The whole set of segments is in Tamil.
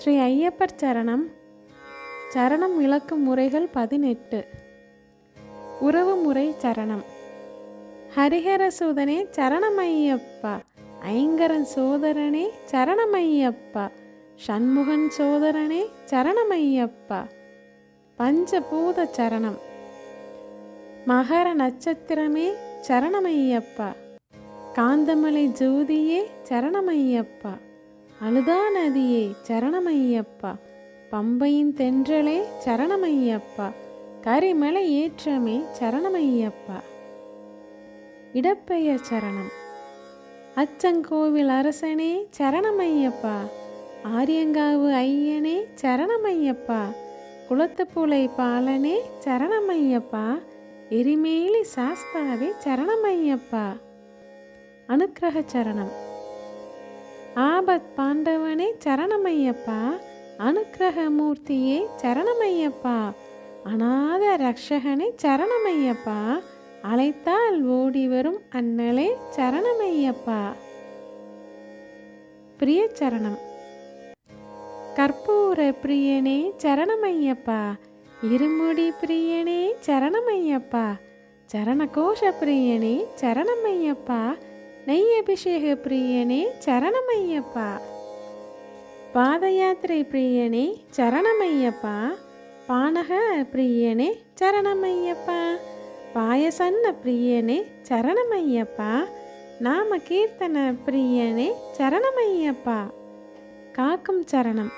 ஸ்ரீ ஐயப்பர் சரணம். சரணம் விளக்கும் முறைகள் பதினெட்டு. உறவு முறை சரணம். ஹரிஹர சூதனே சரணமையப்பா. ஐங்கரன் சோதரனே சரணமையப்பா. சண்முகன் சோதரனே சரணமையப்பா. பஞ்சபூத சரணம். மகர நட்சத்திரமே சரணமையப்பா. காந்தமலை ஜோதியே சரணமையப்பா. அழுதா நதியே சரணமையப்பா. பம்பையின் தென்றலே சரணமையப்பா. கரிமலை ஏற்றமே சரணமையப்பா. இடப்பெயர் சரணம். அச்சங்கோவில் அரசனே சரணமையப்பா. ஆரியங்காவு ஐயனே சரணமையப்பா. குளத்துப்புலை பாலனே சரணமையப்பா. எரிமேலி சாஸ்தாவே சரணமையப்பா. அனுக்கிரக சரணம். ஆபத் பாண்டவனே சரணமையப்பா. அனுக்கிரகமூர்த்தியே சரணமையப்பா. அநாத ரக்ஷகனே சரணமையப்பா. அழைத்தால் ஓடி வரும் அண்ணலே சரணமையப்பா. பிரிய சரணம் கற்பூர பிரியனே சரணமையப்பா. இருமுடி பிரியனே சரணமையப்பா. சரணகோஷ பிரியனே சரணமையப்பா. நெய் அபிஷேக பிரியனே சரணமையப்பா. பாதயாத்திரை பிரியனே சரணமையப்பா. பானக பிரியனே சரணமையப்பா. பாயசன்ன பிரியனே சரணமையப்பா. நாம கீர்த்தன பிரியனே சரணமையப்பா. காக்கும் சரணம்.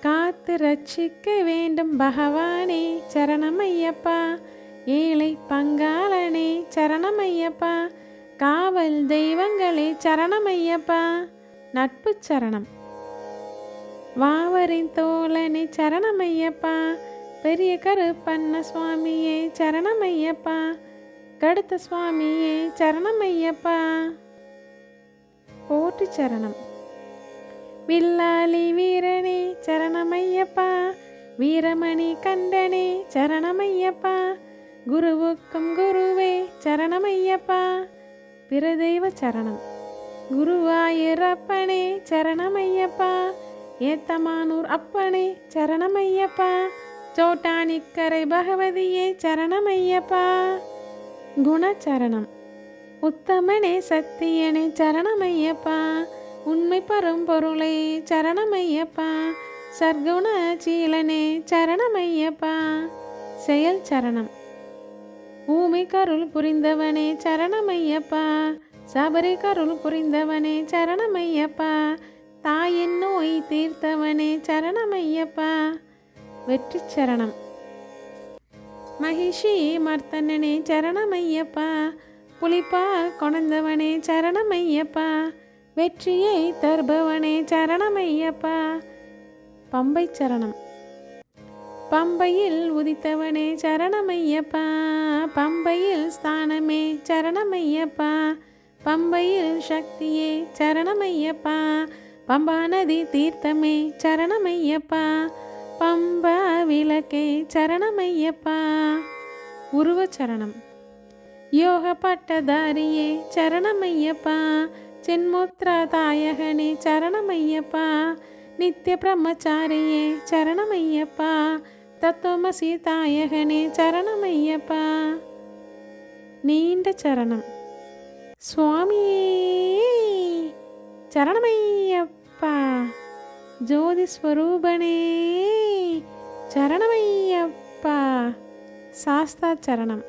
காத்து ரட்சிக்க வேண்டும் பகவானே சரணமையப்பா. ஏழை பங்காளனே சரணமையப்பா. காவல் தெய்வங்களே சரணம் ஐயப்பா நட்பு சரணம். வாவரின் தோழனே சரணமையப்பா. பெரிய கருப்பண்ண சுவாமியே சரணமையப்பா. கடுத்த சுவாமியே சரணமையப்பா. போட்டு சரணம். வில்லாளி வீரனே சரணமையப்பா. வீரமணி கண்டனே சரணமையப்பா. குருவுக்கும் குருவே சரணமையப்பா. பிரதெய்வ சரணம். குருவாயூரப்பனே சரணமையப்பா. ஏத்தமானூர் அப்பனே சரணமையப்பா. சோட்டானிக்கரை பகவதியே சரணமையப்பா. குணச்சரணம். உத்தமனே சத்தியனே சரணமையப்பா. உண்மை பரம்பொருளை சரணமையப்பா. சர்க்குண சீலனே சரணமையப்பா. செயல் சரணம். ஊமை கருள் புரிந்தவனே சரணமையப்பா. சபரி கருள் புரிந்தவனே சரணமையப்பா. தாயின் நோய் தீர்த்தவனே சரணமையப்பா. வெற்றி சரணம். மகிஷி மர்த்தனனே சரணமையப்பா. புலிப்பால் கொணந்தவனே சரணமையப்பா. வெற்றியை தருபவனே சரணமையப்பா. பம்பை சரணம். பம்பையில் உதித்தவனே சரணமையப்பா. பம்பையில் ஸ்தானமே சரணமையப்பா. பம்பையில் சக்தியே சரணமையப்பா. பம்பா நதி தீர்த்தமே சரணமையப்பா. பம்பா விளக்கே சரணமையப்பா. உருவச்சரணம். யோக பட்டதாரியே சரணமையப்பா. சின்முத்ரா தாயகனே சரணமையப்பா. நித்திய பிரம்மச்சாரியே சரணமையப்பா. தத்துவமசி தாயகனே சரணமையப்பா. நீண்ட சரணம். சுவாமியே. சரணமையப்பா. ஜோதி ஸ்வரூபனே சரணமையப்பா. சாஸ்தா சரணம்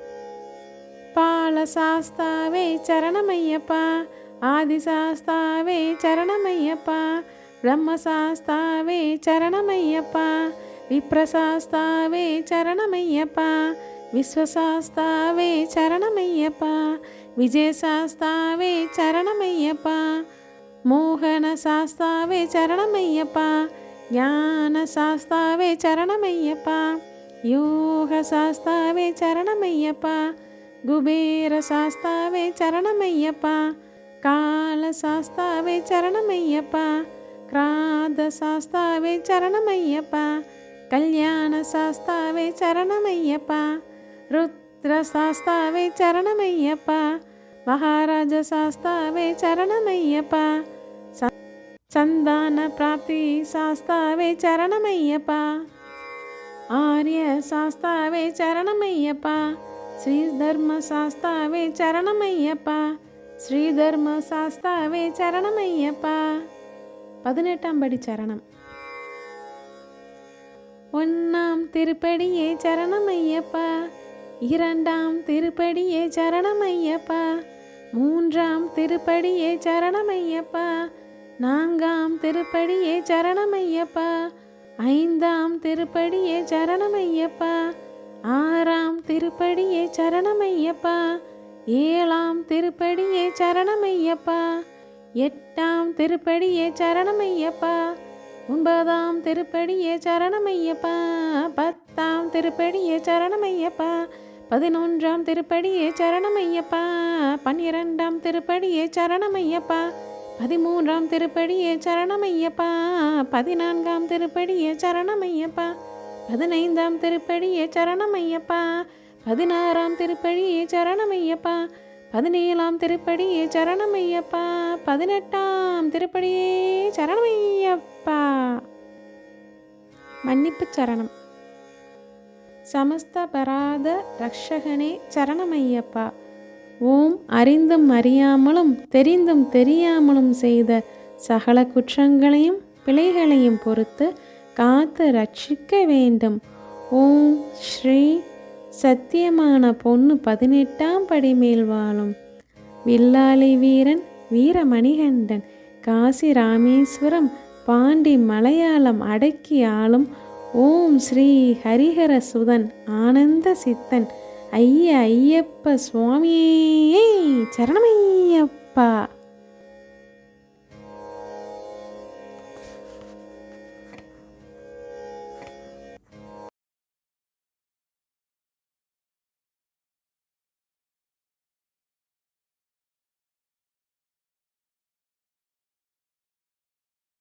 பால சாஸ்தாவே சரணமையப்பா. ஆதி சாஸ்தாவே சரணமையப்பா. பிரம்ம சாஸ்தாவே விப்ரசாஸ்தாவே சரணமையப்பா. விஸ்வசாஸ்தாவே சரணமையப்பா விஜயசாஸ்தாவே சரணமையப்பா மோகன சாஸ்தாவே சரணமையப்பா ஞான சாஸ்தாவே சரணமையப்பா யோக சாஸ்தாவே சரணமையப்பா குபேர சாஸ்தாவே சரணமையப்பா கால சாஸ்தாவே சரணமையப்பா கிராத சாஸ்தாவே சரணமையப்பா கல்யாண சாஸ்தாவே சரணமையப்பா ருத்ர சாஸ்தாவே சரணமையப்பா மகாராஜ சாஸ்தாவே சரணமையப்பா சந்தான பிராப்தி சாஸ்தாவே சரணமையப்பா ஆரிய சாஸ்தாவே சரணமையப்பா ஸ்ரீ தர்ம சாஸ்தாவே சரணமையப்பா ஸ்ரீ தர்ம சாஸ்தாவே சரணமையப்பா ஒன்னாம் திருப்படியே சரணம் ஒன்றாம் திருப்படியே இரண்டாம் திருப்படியே சரணமையப்பா மூன்றாம் திருப்படியே சரணமையப்பா நான்காம் திருப்படியே சரணமையப்பா ஐந்தாம் திருப்படியே சரணமையப்பா ஆறாம் திருப்படியே சரணமையப்பா ஏழாம் திருப்படியே சரணமையப்பா எட்டாம் திருப்படியே சரணமையப்பா ஒன்பதாம் திருப்படியே சரணமையப்பா பத்தாம் திருப்படியே சரணமையப்பா பதினொன்றாம் திருப்படியே சரணமையப்பா பன்னிரெண்டாம் திருப்படியே சரணமையப்பா பதிமூன்றாம் திருப்படியே சரணமையப்பா பதினான்காம் திருப்படியே சரணமையப்பா பதினைந்தாம் திருப்படியே சரணமையப்பா பதினாறாம் திருப்படியே சரணமையப்பா பதினேழாம் திருப்படியே சரணமையப்பா. பதினெட்டாம் திருப்படியே சரணமையப்பா. மன்னிப்பு சரணம். சமஸ்தபராத ரக்ஷகனே சரணமையப்பா. ஓம் அறிந்தும் அறியாமலும் தெரிந்தும் தெரியாமலும் செய்த சகல குற்றங்களையும் பிழைகளையும் பொறுத்து காத்து ரட்சிக்க வேண்டும். ஓம் ஸ்ரீ சத்தியமான பொண்ணு பதினெட்டாம் படி மேல் வாழும். வில்லாளி வீரன் வீரமணிகண்டன் காசி ராமேஸ்வரம் பாண்டி மலையாளம் அடக்கி ஆளும் ஓம் ஸ்ரீ ஹரிஹர சுதன் ஆனந்த சித்தன் ஐய ஐயப்ப சுவாமியே சரணமையப்பா.